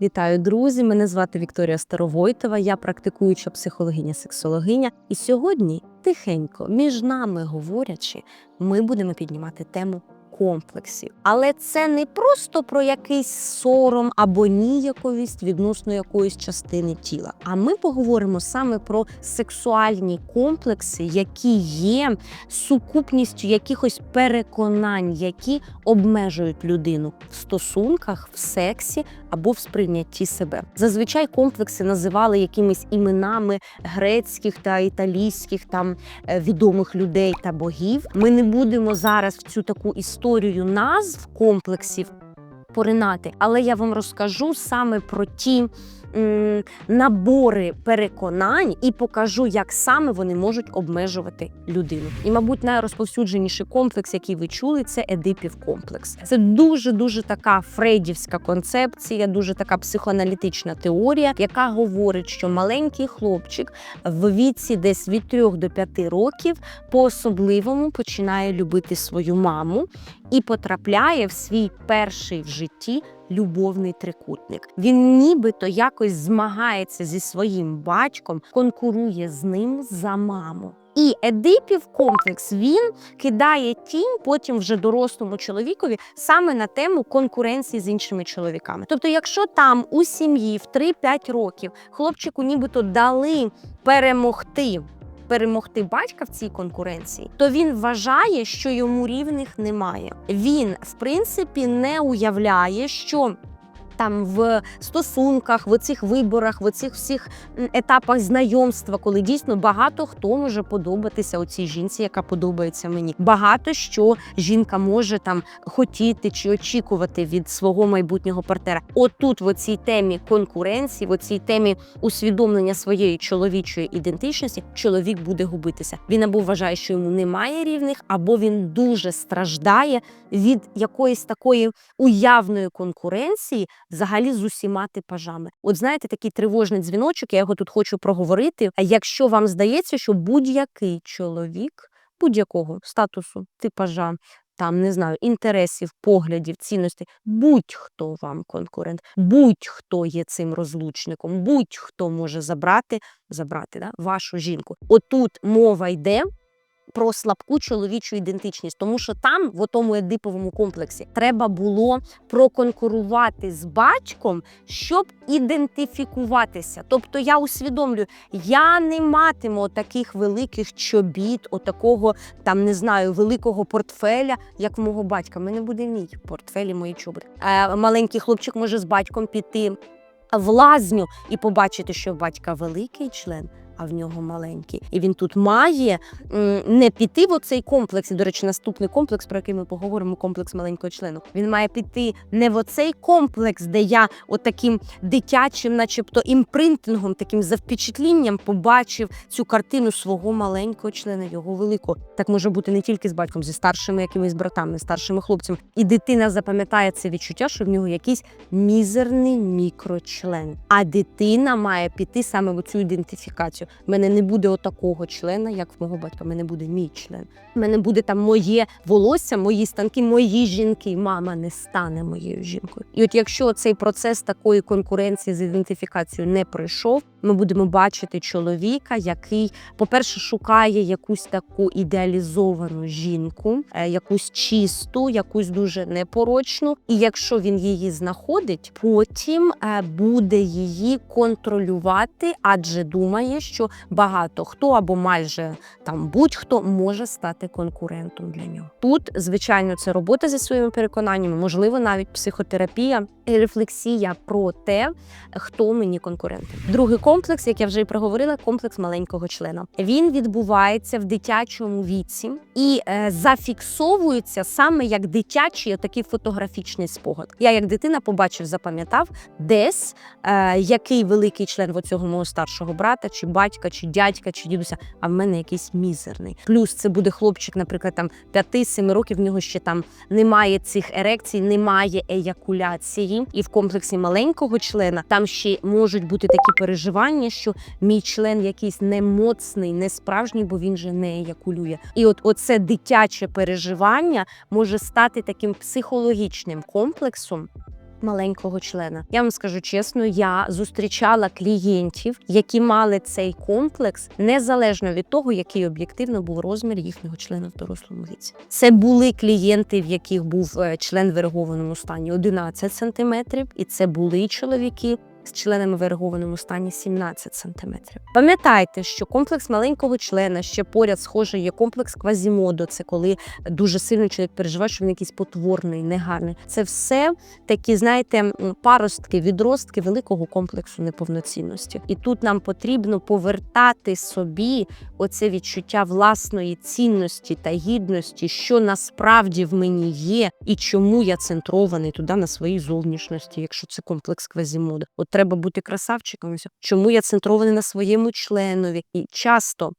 Вітаю, друзі! Мене звати Вікторія Старовойтова, я практикуюча психологиня-сексологиня. І сьогодні тихенько, між нами говорячи, ми будемо піднімати тему комплексів. Але це не просто про якийсь сором або ніяковість відносно якоїсь частини тіла. А ми поговоримо саме про сексуальні комплекси, які є сукупністю якихось переконань, які обмежують людину в стосунках, в сексі або в сприйнятті себе. Зазвичай комплекси називали якимись іменами грецьких та італійських там е, відомих людей та богів. Ми не будемо зараз в цю таку історію назв комплексів поринати, але я вам розкажу саме про ті м, набори переконань і покажу, як саме вони можуть обмежувати людину. І, мабуть, найрозповсюдженіший комплекс, який ви чули, це Едипів комплекс. Це дуже дуже така фрейдівська концепція, дуже така психоаналітична теорія, яка говорить, що маленький хлопчик в віці десь від 3 до 5 років по-особливому починає любити свою маму і потрапляє в свій перший в житті любовний трикутник. Він нібито якось змагається зі своїм батьком, конкурує з ним за маму. І Едипів комплекс він кидає тінь потім вже дорослому чоловікові саме на тему конкуренції з іншими чоловіками. Тобто, якщо там у сім'ї в 3-5 років хлопчику нібито дали перемогти. Перемогти батька в цій конкуренції, то він вважає, що йому рівних немає. Він, в принципі, не уявляє, що там в стосунках, в цих виборах, в цих всіх етапах знайомства, коли дійсно багато хто може подобатися оцій жінці, яка подобається мені. Багато що жінка може там хотіти чи очікувати від свого майбутнього партнера. Отут, в оцій темі конкуренції, в оцій темі усвідомлення своєї чоловічої ідентичності, чоловік буде губитися. Він або вважає, що йому немає рівних, або він дуже страждає від якоїсь такої уявної конкуренції взагалі з усіма типажами. От знаєте, такий тривожний дзвіночок, я його тут хочу проговорити. А якщо вам здається, що будь-який чоловік будь-якого статусу, типажа, там не знаю, інтересів, поглядів, цінностей, будь-хто вам конкурент, будь-хто є цим розлучником, будь-хто може забрати, забрати да, вашу жінку. Отут мова йде про слабку чоловічу ідентичність, тому що там, в тому едиповому комплексі, треба було проконкурувати з батьком, щоб ідентифікуватися. Тобто я усвідомлюю, я не матиму таких великих чобіт, отакого там не знаю, великого портфеля, як в мого батька. Мене буде мій портфель і мої чоботи. Е, маленький хлопчик може з батьком піти в лазню і побачити, що батька великий член. А в нього маленький, і він тут має не піти в оцей комплекс. І, до речі, наступний комплекс, про який ми поговоримо, комплекс маленького члену. Він має піти не в оцей комплекс, де я отаким дитячим, начебто імпринтингом, таким завпечатлінням побачив цю картину свого маленького члена, його великого. Так може бути не тільки з батьком, зі старшими якимись братами, старшими хлопцями. І дитина запам'ятає це відчуття, що в нього якийсь мізерний мікрочлен. А дитина має піти саме в цю ідентифікацію. У мене не буде отакого члена, як в мого батька. в мене буде мій член. В мене буде там моє волосся, мої станки, мої жінки. Мама не стане моєю жінкою. І от якщо цей процес такої конкуренції з ідентифікацією не пройшов, ми будемо бачити чоловіка, який, по-перше, шукає якусь таку ідеалізовану жінку, е, якусь чисту, якусь дуже непорочну. І якщо він її знаходить, потім е, буде її контролювати, адже думає, що багато хто або майже там будь-хто може стати конкурентом для нього. Тут, звичайно, це робота зі своїми переконаннями, можливо, навіть психотерапія і рефлексія про те, хто мені конкурент. Другий комплекс, як я вже і проговорила, комплекс маленького члена. Він відбувається в дитячому віці і е, зафіксовується саме як дитячий такий фотографічний спогад. Я як дитина побачив, запам'ятав десь е, який великий член в цього мого старшого брата, чи батька, чи дядька, чи дідуся. А в мене якийсь мізерний. Плюс це буде хлопчик, наприклад, там 5-7 років. В нього ще там немає цих ерекцій, немає еякуляції. І в комплексі маленького члена там ще можуть бути такі переживання, що мій член якийсь не моцний, не справжній, бо він же не еякулює. І от оце дитяче переживання може стати таким психологічним комплексом. маленького члена. Я вам скажу чесно, я зустрічала клієнтів, які мали цей комплекс незалежно від того, який об'єктивно був розмір їхнього члена в дорослому віці. Це були клієнти, в яких був е, член в ерегованому стані 11 см, і це були чоловіки. З членами в ерегованому стані 17 см. Пам'ятайте, що комплекс маленького члена ще поряд схожий є комплекс квазімодо. Це коли дуже сильно чоловік переживає, що він якийсь потворний, негарний. Це все такі, знаєте, паростки, відростки великого комплексу неповноцінності. І тут нам потрібно повертати собі оце відчуття власної цінності та гідності, що насправді в мені є, і чому я центрований туди на своїй зовнішності, якщо це комплекс квазімода. От треба бути красавчиком. Чому я центрований на своєму членові? І часто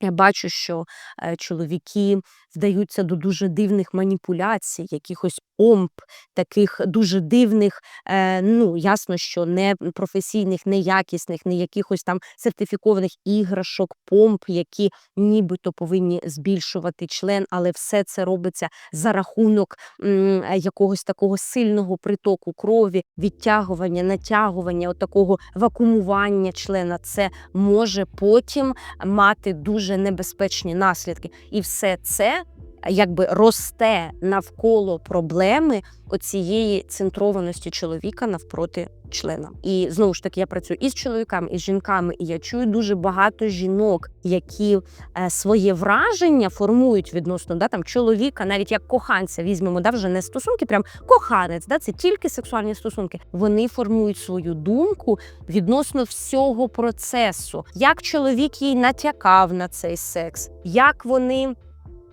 я бачу, що е, чоловіки вдаються до дуже дивних маніпуляцій, якихось помп, таких дуже дивних, е, ну ясно, що не професійних, не якісних, не якихось там сертифікованих іграшок, помп, які нібито повинні збільшувати член, але все це робиться за рахунок якогось такого сильного притоку крові, відтягування, натягування, от такого вакуумування члена. Це може потім мати дуже небезпечні наслідки. І все це якби росте навколо проблеми оцієї центрованості чоловіка навпроти члена. І знову ж таки, я працюю і з чоловіками, і з жінками, і я чую дуже багато жінок, які е, своє враження формують відносно да, там, чоловіка, навіть як коханця, візьмемо да, вже не стосунки, прям коханець, да, це тільки сексуальні стосунки. Вони формують свою думку відносно всього процесу, як чоловік їй натякав на цей секс, як вони.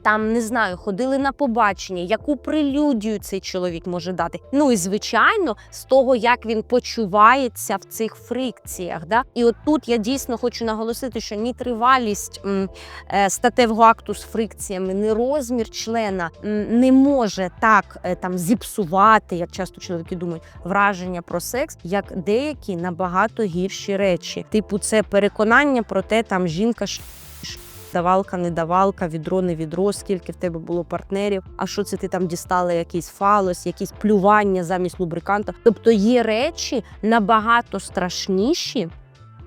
Там не знаю, ходили на побачення, яку прелюдію цей чоловік може дати. Ну і звичайно, з того, як він почувається в цих фрикціях. Да? І от тут я дійсно хочу наголосити, що ні тривалість м, е, статевого акту з фрикціями, ні розмір члена м, не може так е, там зіпсувати, як часто чоловіки думають, враження про секс, як деякі набагато гірші речі. Типу, це переконання про те, там жінка ж давалка, не давалка, відро, не відро, скільки в тебе було партнерів, а що це ти там дістала якийсь фалос, якісь плювання замість лубриканта. Тобто є речі набагато страшніші.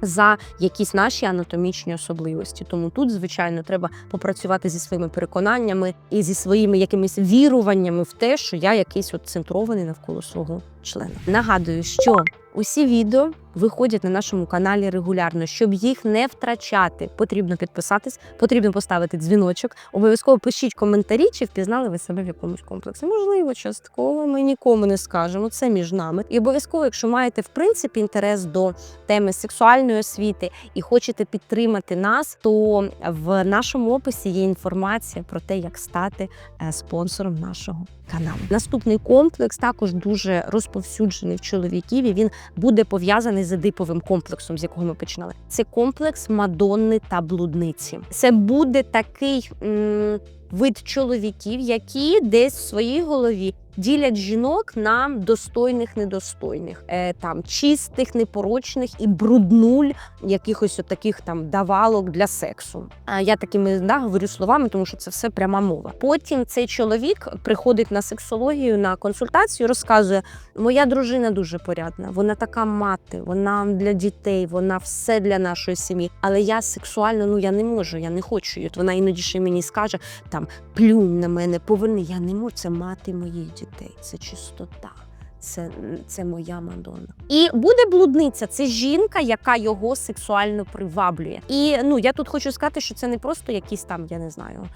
За якісь наші анатомічні особливості, тому тут, звичайно, треба попрацювати зі своїми переконаннями і зі своїми якимись віруваннями в те, що я якийсь от центрований навколо свого члена. Нагадую, що усі відео виходять на нашому каналі регулярно. Щоб їх не втрачати, потрібно підписатись, потрібно поставити дзвіночок. Обов'язково пишіть коментарі, чи впізнали ви себе в якомусь комплексі. Можливо, частково ми нікому не скажемо. Це між нами. І обов'язково, якщо маєте в принципі інтерес до теми сексуальної освіти і хочете підтримати нас, то в нашому описі є інформація про те, як стати е, спонсором нашого каналу. Наступний комплекс також дуже розповсюджений в чоловіків. і Він буде пов'язаний з едиповим комплексом, з якого ми починали. Це комплекс Мадонни та блудниці. Це буде такий м, вид чоловіків, які десь в своїй голові. Ділять жінок на достойних, недостойних, е, там чистих, непорочних і бруднуль якихось таких там давалок для сексу. А я такими да, говорю словами, тому що це все пряма мова. Потім цей чоловік приходить на сексологію на консультацію, розказує: моя дружина дуже порядна, вона така мати, вона для дітей, вона все для нашої сім'ї. Але я сексуально, ну я не можу, я не хочу. І от вона іноді ще мені скаже там плюнь на мене, поверни. Я не можу, це мати моїх дітей, це чистота. Це, це моя Мадонна. І буде блудниця. Це жінка, яка його сексуально приваблює. І ну я тут хочу сказати, що це не просто якісь там, я не знаю,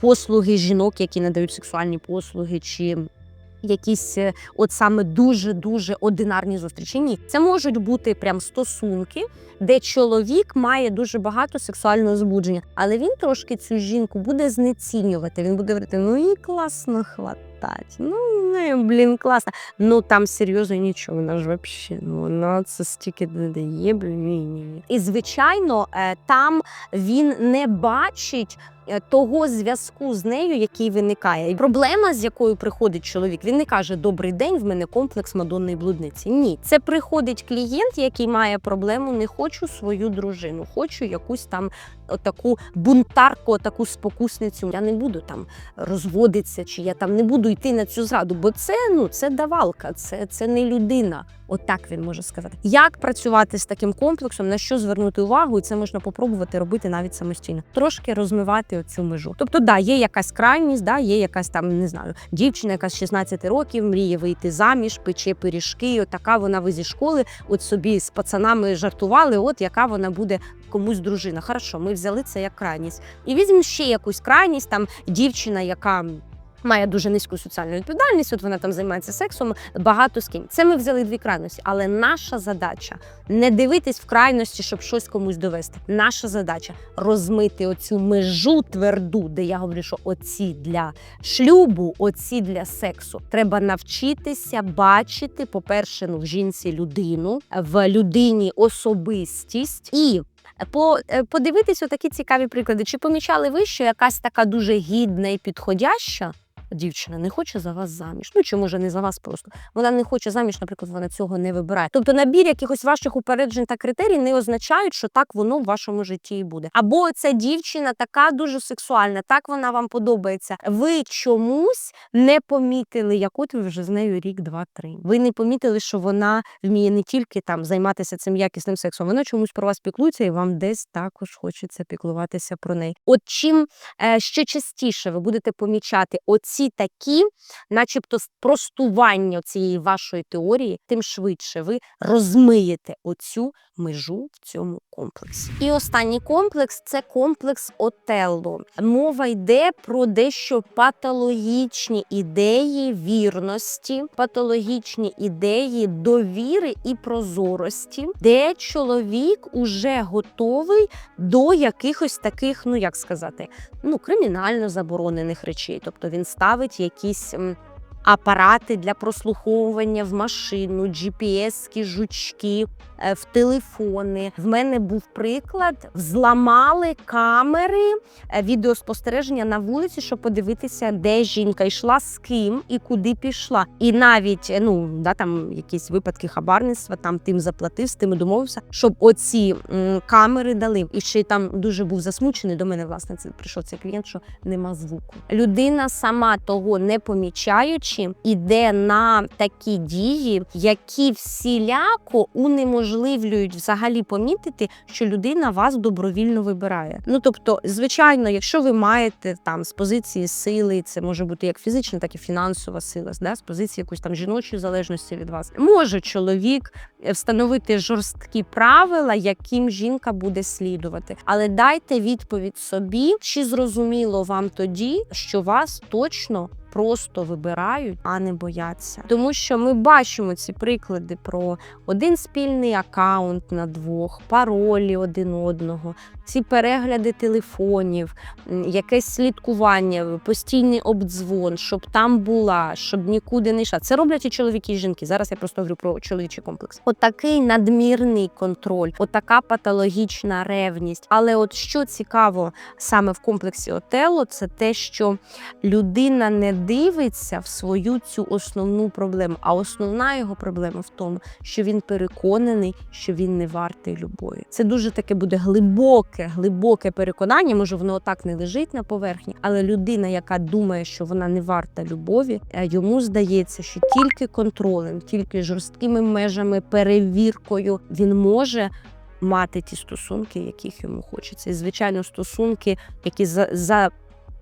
послуги жінок, які надають сексуальні послуги, чи якісь е, от саме дуже дуже одинарні зустрічі. Ні, це можуть бути прям стосунки, де чоловік має дуже багато сексуального збудження, але він трошки цю жінку буде знецінювати. Він буде говорити: ну і класно хватать. Ну блін, класно. Ну там серйозно нічого. Вона ж взагалі, ну вона це стільки не дає. Блін, ні, ні, ні. І звичайно, е, там він не бачить. е, Того зв'язку з нею, який виникає, і проблема, з якою приходить чоловік, він не каже Добрий день, в мене комплекс мадонної блудниці. Ні, це приходить клієнт, який має проблему. Не хочу свою дружину, хочу якусь там отаку бунтарку, таку спокусницю. Я не буду там розводитися, чи я там не буду йти на цю зраду, бо це ну це давалка, це, це не людина. Отак він може сказати. Як працювати з таким комплексом, на що звернути увагу, і це можна попробувати робити навіть самостійно. Трошки розмивати оцю межу. Тобто, да, є якась крайність, да, є якась там, не знаю, дівчина, яка з 16 років мріє вийти заміж, пече пиріжки. Отака вона ви зі школи, от собі з пацанами жартували, от яка вона буде комусь дружина. Хорошо, ми взяли це як крайність. І візьмемо ще якусь крайність, там дівчина, яка. Має дуже низьку соціальну відповідальність, от вона там займається сексом багато з ким. Це ми взяли дві крайності, але наша задача не дивитись в крайності, щоб щось комусь довести. Наша задача розмити оцю межу тверду, де я говорю, що оці для шлюбу, оці для сексу. Треба навчитися бачити, по-перше, ну в жінці людину, в людині особистість і. По е, подивитись отакі цікаві приклади. Чи помічали ви, що якась така дуже гідна і підходяща дівчина не хоче за вас заміж? Ну чи може не за вас просто вона не хоче заміж, наприклад, вона цього не вибирає. Тобто набір якихось ваших упереджень та критерій не означають, що так воно в вашому житті і буде. Або ця дівчина така дуже сексуальна, так вона вам подобається. Ви чомусь не помітили, як от ви вже з нею рік, два-три. Ви не помітили, що вона вміє не тільки там займатися цим якісним сексом, вона чомусь про вас піклується, і вам десь також хочеться піклуватися про неї. От чим е, ще частіше ви будете помічати оці такі, начебто, спростування цієї вашої теорії, тим швидше ви розмиєте оцю межу в цьому комплексі. І останній комплекс це комплекс Отелло. Мова йде про дещо патологічні ідеї вірності, патологічні ідеї довіри і прозорості, де чоловік уже готовий до якихось таких, ну як сказати, ну кримінально заборонених речей. Тобто він ставить якісь. Апарати для прослуховування в машину, GPS-ки, жучки, е, в телефони. В мене був приклад: взламали камери е, відеоспостереження на вулиці, щоб подивитися, де жінка йшла, з ким і куди пішла. І навіть е, ну да там якісь випадки хабарництва, там тим заплатив, з тим і домовився, щоб оці м, камери дали. І ще там дуже був засмучений до мене. Власне, це прийшов цей клієнт, що нема звуку. Людина сама того не помічаючи, іде на такі дії, які всіляко унеможливлюють взагалі помітити, що людина вас добровільно вибирає. Ну тобто, звичайно, якщо ви маєте там з позиції сили, це може бути як фізична, так і фінансова сила, да, з позиції якоїсь там жіночої залежності від вас, може чоловік встановити жорсткі правила, яким жінка буде слідувати. Але дайте відповідь собі, чи зрозуміло вам тоді, що вас точно. Просто вибирають, а не бояться, тому що ми бачимо ці приклади про один спільний акаунт на двох, паролі один одного, ці перегляди телефонів, якесь слідкування, постійний обдзвон, щоб там була, щоб нікуди не йшла. Це роблять і чоловіки, і жінки. Зараз я просто говорю про чоловічий комплекс. Отакий надмірний контроль, отака патологічна ревність. Але от що цікаво саме в комплексі Отелло, це те, що людина не дивиться в свою цю основну проблему. А основна його проблема в тому, що він переконаний, що він не вартий любові. Це дуже таке буде глибоке, глибоке переконання. Може, воно отак не лежить на поверхні, але людина, яка думає, що вона не варта любові, е, йому здається, що тільки контролем, тільки жорсткими межами, перевіркою він може. Мати ті стосунки, яких йому хочеться, і звичайно, стосунки, які за, за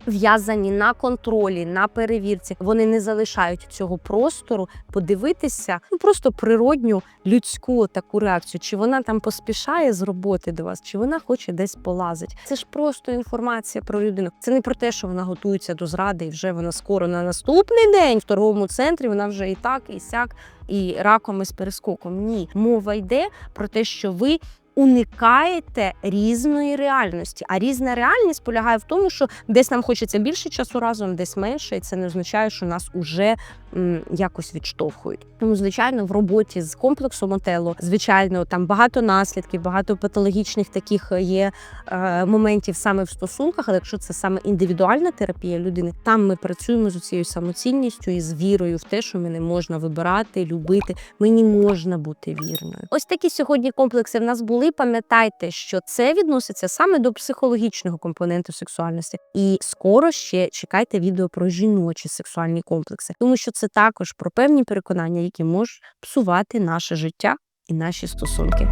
в'язані на контролі, на перевірці. Вони не залишають цього простору подивитися ну просто природню людську таку реакцію. Чи вона там поспішає з роботи до вас, чи вона хоче десь полазить. Це ж просто інформація про людину. Це не про те, що вона готується до зради, і вже вона скоро на наступний день в торговому центрі. Вона вже і так, і сяк, і раком і з перескоком. Ні, мова йде про те, що ви. Уникаєте різної реальності, а різна реальність полягає в тому, що десь нам хочеться більше часу разом, десь менше, і це не означає, що нас уже якось відштовхують. Тому, звичайно, в роботі з комплексом Отелло, звичайно, там багато наслідків, багато патологічних таких є е, моментів саме в стосунках. Але якщо це саме індивідуальна терапія людини, там ми працюємо з цією самоцінністю і з вірою в те, що мене можна вибирати, любити. Мені можна бути вірною. Ось такі сьогодні комплекси в нас були. Пам'ятайте, що це відноситься саме до психологічного компоненту сексуальності. І скоро ще чекайте відео про жіночі сексуальні комплекси, тому що це також про певні переконання, які можуть псувати наше життя і наші стосунки.